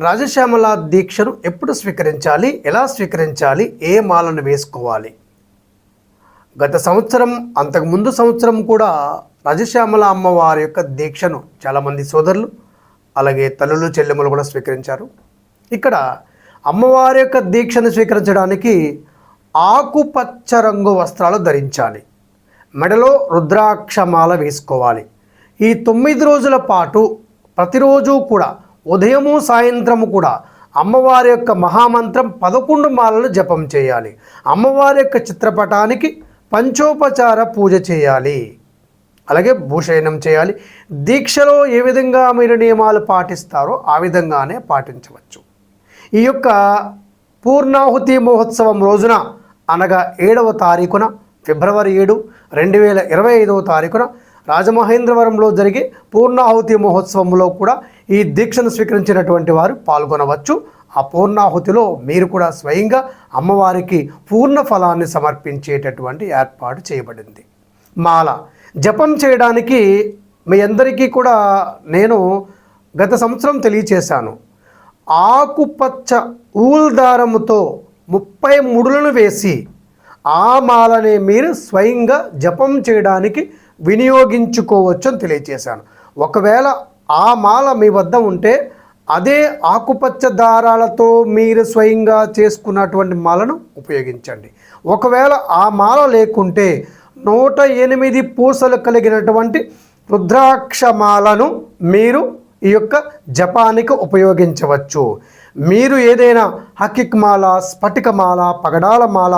రాజశ్యామల దీక్షను ఎప్పుడు స్వీకరించాలి? ఎలా స్వీకరించాలి? ఏ మాలను వేసుకోవాలి? గత సంవత్సరం అంతకు ముందు సంవత్సరం కూడా రాజశ్యామల అమ్మవారి యొక్క దీక్షను చాలామంది సోదరులు అలాగే తల్లులు చెల్లెములు కూడా స్వీకరించారు. ఇక్కడ అమ్మవారి యొక్క దీక్షను స్వీకరించడానికి ఆకుపచ్చ రంగు వస్త్రాలు ధరించాలి. మెడలో రుద్రాక్షమాల వేసుకోవాలి. ఈ తొమ్మిది రోజుల పాటు ప్రతిరోజు కూడా ఉదయము సాయంత్రము కూడా అమ్మవారి యొక్క మహామంత్రం పదకొండు మాలలు జపం చేయాలి. అమ్మవారి యొక్క చిత్రపటానికి పంచోపచార పూజ చేయాలి. అలాగే భూషయనం చేయాలి. దీక్షలో ఏ విధంగా మీరు నియమాలు పాటిస్తారో ఆ విధంగానే పాటించవచ్చు. ఈ యొక్క పూర్ణాహుతి మహోత్సవం రోజున అనగా ఏడవ తారీఖున ఫిబ్రవరి ఏడు రెండు వేల ఇరవై ఐదవ తారీఖున రాజమహేంద్రవరంలో జరిగే పూర్ణాహుతి మహోత్సవంలో కూడా ఈ దీక్షను స్వీకరించినటువంటి వారు పాల్గొనవచ్చు. ఆ పూర్ణాహుతిలో మీరు కూడా స్వయంగా అమ్మవారికి పూర్ణ ఫలాన్ని సమర్పించేటటువంటి ఏర్పాటు చేయబడింది. మాల. జపం చేయడానికి మీ అందరికీ కూడా నేను గత సంవత్సరం తెలియచేశాను. ఆకుపచ్చ ఊల్ దారముతో ముప్పై ముడులను వేసి ఆ మాలని మీరు స్వయంగా జపం చేయడానికి వినియోగించుకోవచ్చు అని తెలియచేశాను. ఒకవేళ ఆ మాల మీ వద్ద ఉంటే అదే ఆకుపచ్చ దారాలతో మీరు స్వయంగా చేసుకున్నటువంటి మాలను ఉపయోగించండి. ఒకవేళ ఆ మాల లేకుంటే నూట ఎనిమిది పూసలు కలిగినటువంటి రుద్రాక్ష మాలను మీరు ఈ యొక్క జపానికి ఉపయోగించవచ్చు. మీరు ఏదైనా హకిక్ మాల స్ఫటిక మాల పగడాల మాల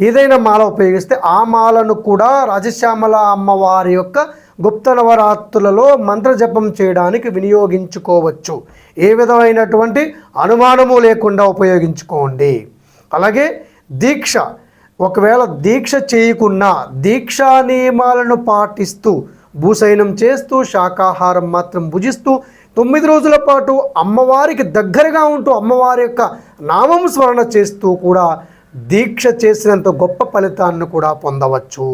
ఏదైనా మాల ఉపయోగిస్తే ఆ మాలను కూడా రాజశ్యామల అమ్మవారి యొక్క గుప్త నవరాత్రులలో మంత్రజపం చేయడానికి వినియోగించుకోవచ్చు. ఏ విధమైనటువంటి అనుమానము లేకుండా ఉపయోగించుకోండి. అలాగే దీక్ష. ఒకవేళ దీక్ష చేయకున్నా దీక్షా నియమాలను పాటిస్తూ భూసైనం చేస్తూ శాకాహారం మాత్రం భుజిస్తూ తొమ్మిది రోజుల పాటు అమ్మవారికి దగ్గరగా ఉంటూ అమ్మవారి యొక్క నామం స్మరణ చేస్తూ కూడా దీక్ష చేసినంత గొప్ప ఫలితాన్ని కూడా పొందవచ్చు.